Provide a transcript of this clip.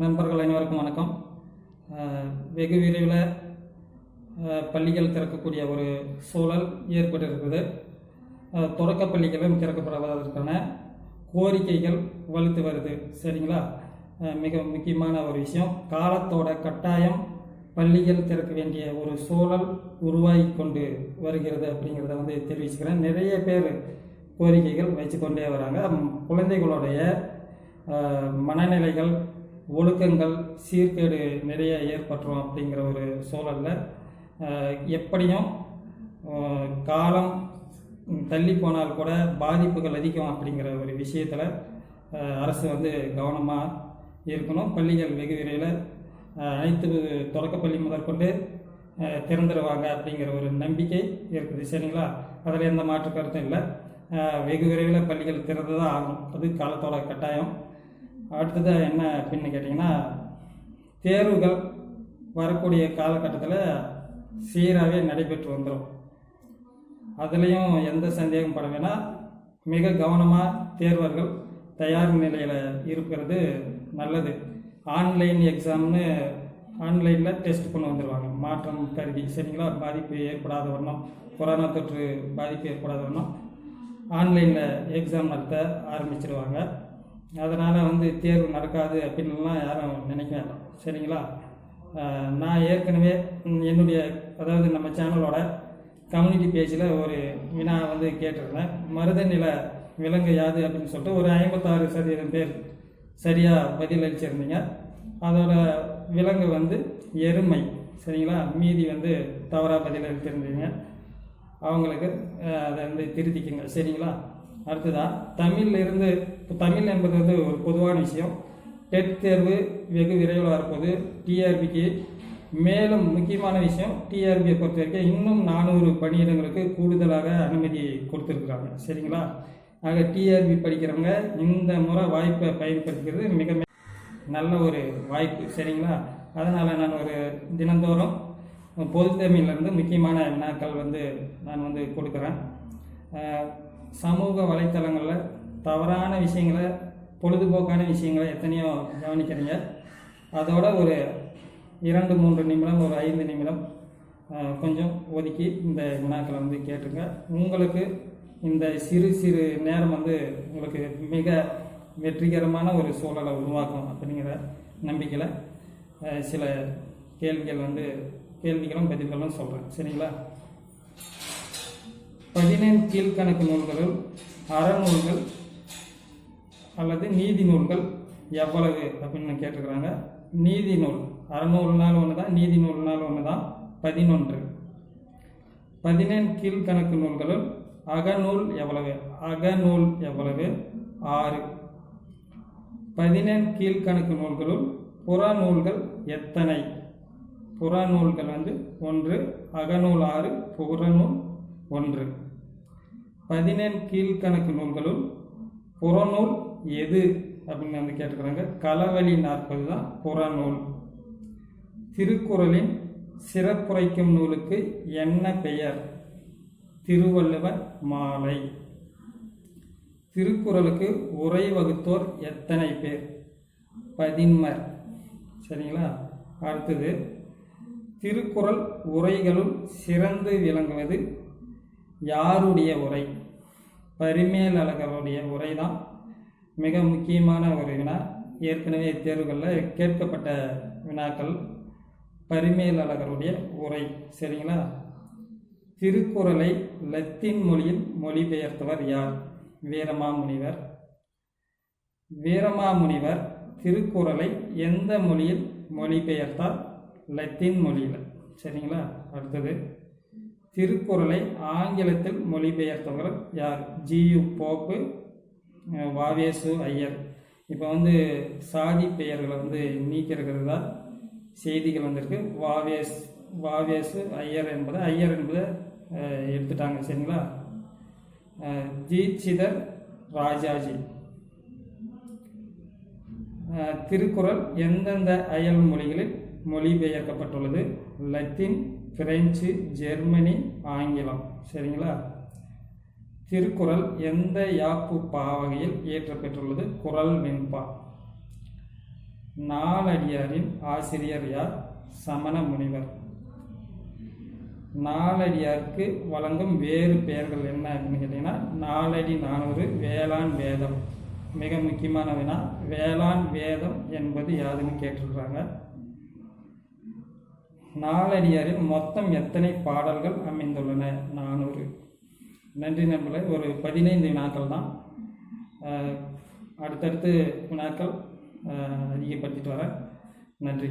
நண்பர்கள் அனைவருக்கும் வணக்கம். வெகு விரைவில் பள்ளிகள் திறக்கக்கூடிய ஒரு சூழல் ஏற்பட்டிருக்குது தொடக்க பள்ளிகளும் திறக்கப்படுவதற்கான கோரிக்கைகள் வலுத்து வருது. சரிங்களா? மிக முக்கியமான ஒரு விஷயம். காலத்தோட கட்டாயம் பள்ளிகள் திறக்க வேண்டிய ஒரு சூழல் உருவாகி கொண்டு வருகிறது அப்படிங்கிறத வந்து தெரிவிச்சுக்கிறேன். நிறைய பேர் கோரிக்கைகள் வச்சுக்கொண்டே வராங்க. குழந்தைகளுடைய மனநிலைகள் ஒழுக்கங்கள் சீர்கேடு நிறைய ஏற்பட்டுரும் அப்படிங்கிற ஒரு சூழலில் எப்படியும் காலம் தள்ளி போனால் கூட பாதிப்புகள் அதிகம் அப்படிங்கிற ஒரு விஷயத்தில் அரசு வந்து கவனமாக இருக்கணும். பள்ளிகள் வெகு விரைவில் அனைத்து தொடக்கப்பள்ளி முதற்கொண்டு திறந்துடுவாங்க அப்படிங்கிற ஒரு நம்பிக்கை இருக்குது. சரிங்களா? அதில் எந்த மாற்று கருத்தும் இல்லை. வெகு விரைவில் பள்ளிகள் திறந்து தான் ஆகும் அது காலத்தோட கட்டாயம். அடுத்தது என்ன அப்படின்னு கேட்டிங்கன்னா தேர்வுகள் வரக்கூடிய காலகட்டத்தில் சீராகவே நடைபெற்று வந்துடும் அதுலேயும் எந்த சந்தேகம் பட மிக கவனமாக தேர்வர்கள் தயார் நிலையில் இருக்கிறது நல்லது. ஆன்லைன் எக்ஸாம்னு ஆன்லைனில் டெஸ்ட் கொண்டு வந்துடுவாங்க மாற்றம் கருதி சரிங்களா? பாதிப்பு ஏற்படாத வண்ணம் கொரோனா தொற்று பாதிப்பு ஏற்படாத வண்ணம் ஆன்லைனில் எக்ஸாம் நடத்த ஆரம்பிச்சிடுவாங்க அதனால் வந்து தேர்வு நடக்காது அப்படின்லாம் யாரும் நினைக்க வேண்டாம் சரிங்களா நான் ஏற்கனவே என்னுடைய அதாவது நம்ம சேனலோட கம்யூனிட்டி பேஜில் ஒரு வினா வந்து கேட்டிருந்தேன். மருத நில விலங்கு யாது அப்படின்னு சொல்லிட்டு ஒரு ஐம்பத்தாறு சதவீதம் பேர் சரியாக பதில் அளிச்சிருந்தீங்க அதோட விலங்கு வந்து எருமை. சரிங்களா? மீதி வந்து தவறாக பதில் அளித்திருந்தீங்க அவங்களுக்கு அதை வந்து திருத்திக்குங்க. சரிங்களா? அடுத்ததா தமிழ்ல இருந்து இப்போ தமிழ் என்பது வந்து ஒரு பொதுவான விஷயம். டெட் தேர்வு வெகு விரைவில் வரப்போகுது டிஆர்பிக்கு. மேலும் முக்கியமான விஷயம் டிஆர்பியை பொறுத்த வரைக்கும் இன்னும் நானூறு பணியிடங்களுக்கு கூடுதலாக அனுமதி கொடுத்துருக்குறாங்க. சரிங்களா? ஆக டிஆர்பி படிக்கிறவங்க இந்த முறை வாய்ப்பை பயன்படுத்திக்கிறது மிக நல்ல ஒரு வாய்ப்பு. சரிங்களா? அதனால் நான் ஒரு தினந்தோறும் பொது தமிழ்லேருந்து முக்கியமான வினாக்கள் வந்து நான் வந்து கொடுக்குறேன். சமூக வலைத்தளங்களில் தவறான விஷயங்களை பொழுதுபோக்கான விஷயங்களை எத்தனையோ கவனிக்கிறீங்க. அதோட ஒரு இரண்டு மூன்று நிமிடம் ஒரு ஐந்து நிமிடம் கொஞ்சம் ஒதுக்கி இந்த வினாக்களை வந்து கேட்டுங்க உங்களுக்கு இந்த சிறு சிறு நேரம் வந்து உங்களுக்கு மிக வெற்றிகரமான ஒரு சூழலை உருவாக்கும் அப்படிங்கிற நம்பிக்கையில் சில கேள்விகள் வந்து கேள்விகளும் பதில்களும் சொல்கிறேன் சரிங்களா? பதினேழு கீழ்கணக்கு நூல்களுள் அறநூல்கள் அல்லது நீதி நூல்கள் எவ்வளவு அப்படின்னு கேட்டுக்கிறாங்க நீதி நூல் அறநூறுனாலும் ஒன்று தான் நீதி நூல்னாலும் ஒன்று தான் பதினொன்று. பதினேழு கீழ்கணக்கு நூல்களுள் அகநூல் எவ்வளவு அகநூல் எவ்வளவு? ஆறு. பதினெண் கீழ்கணக்கு நூல்களுள் புறநூல்கள் எத்தனை? புறநூல்கள் வந்து ஒன்று அகநூல் ஆறு புறநூல் ஒன்று. பதினெண் கீழ்கணக்கு நூல்களுள் புறநூல் எது? அப்படின்னு வந்து கேட்டுக்கிறாங்க களவழி நாற்பது தான் புறநூல். திருக்குறளின் சிறப்புரைக்கும் நூலுக்கு என்ன பெயர்? திருவள்ளுவர் மாலை. திருக்குறளுக்கு உரை வகுத்தோர் எத்தனை பேர்? பதின்மர். சரிங்களா? அடுத்தது திருக்குறள் உரைகளுள் சிறந்து விளங்குவது யாருடைய உரை? பரிமேலழகருடைய உரை தான் மிக முக்கியமான ஒரு வினா. ஏற்கனவே தேர்வுகளில் கேட்கப்பட்ட வினாக்கள் பரிமேலழகருடைய உரை சரிங்களா? திருக்குறளை லத்தீன் மொழியில் மொழிபெயர்த்தவர் யார்? வீரமாமுனிவர். வீரமாமுனிவர் திருக்குறளை எந்த மொழியில் மொழிபெயர்த்தார்? லத்தீன் மொழியில். சரிங்களா? அடுத்தது திருக்குறளை ஆங்கிலத்தில் மொழிபெயர்த்தவர் யார்? G U Pope V V S Iyer. இப்போ வந்து சாதி பெயர்களை வந்து நீக்கிருக்கிறதா செய்திகள் வந்திருக்கு. வாவேஸ் வாவேசு ஐயர் என்பது ஐயர் என்பதை எடுத்துட்டாங்க சரிங்களா? தீட்சிதர் ராஜாஜி. திருக்குறள் எந்தெந்த அயல் மொழிகளில் மொழிபெயர்க்கப்பட்டுள்ளது? லத்தீன் பிரெஞ்சு ஜெர்மனி ஆங்கிலம். சரிங்களா? திருக்குறள் எந்த யாப்பு பாவகையில் இயற்றப்பெற்றுள்ளது? குரல் வெண்பா நாலடியாரின் ஆசிரியர் யார்? சமண முனிவர். நாலடியாருக்கு வழங்கும் வேறு பெயர்கள் என்ன அப்படின்னு கேட்டிங்கன்னா நாலடி நானூறு வேளாண் வேதம். மிக முக்கியமான வினா வேளாண் வேதம் என்பது யாதுன்னு கேட்டிருக்கிறாங்க? நாலடியாரில் மொத்தம் எத்தனை பாடல்கள் அமைந்துள்ளன? நானூறு. நன்றி நண்பர்களே. ஒரு பதினைந்து வினாக்கள் தான். அடுத்தடுத்து வினாக்கள் அதிகப்படுத்திட்டு வரேன். நன்றி.